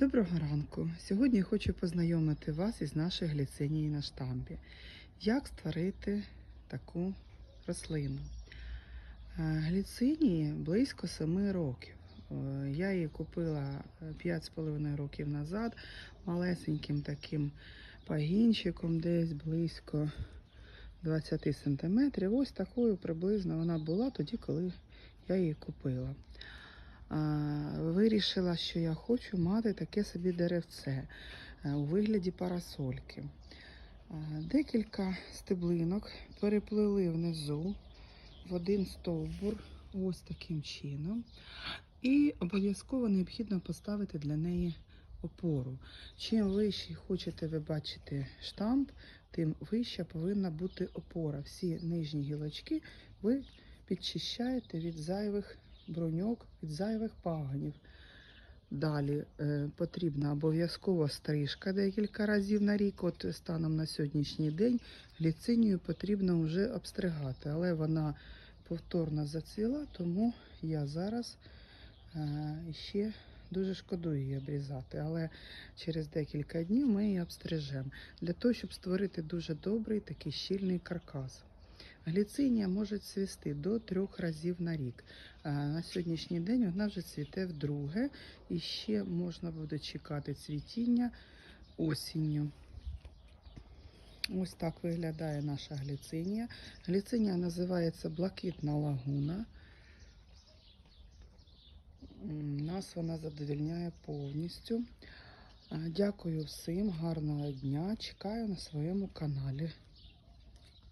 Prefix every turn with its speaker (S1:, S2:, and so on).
S1: Доброго ранку! Сьогодні хочу познайомити вас із нашою гліцинією на штампі. Як створити таку рослину? Е, Гліцинії близько 7 років. Е, Я її купила 5,5 років назад, малесеньким таким пагінчиком, десь близько 20 сантиметрів. Ось такою приблизно вона була тоді, коли я її купила. Вирішила, що я хочу мати таке собі деревце е, у вигляді парасольки. Декілька стеблинок переплили внизу в один стовбур, ось таким чином. І обов'язково необхідно поставити для неї опору. Чим вищий хочете ви бачити штамп, тим вища повинна бути опора. Всі нижні гілочки ви підчищаєте від зайвих броньок, від зайвих паганів. Далі е, потрібна обов'язково стрижка декілька разів на рік. От станом на сьогоднішній день гліцинію потрібно вже обстригати, але вона повторно зацвіла, тому я зараз е, ще дуже шкодую її обрізати. Але через декілька днів ми її обстрижемо для того, щоб створити дуже добрий такий щільний каркас. Гліцинія може цвісти до трьох разів на рік. На сьогоднішній день вона вже цвіте вдруге, і ще можна буде чекати цвітіння осінню. Ось так виглядає наша гліцинія. Гліцинія називається блакитна лагуна. Нас вона задовільняє повністю. Дякую всім, гарного дня. Чекаю на своєму каналі.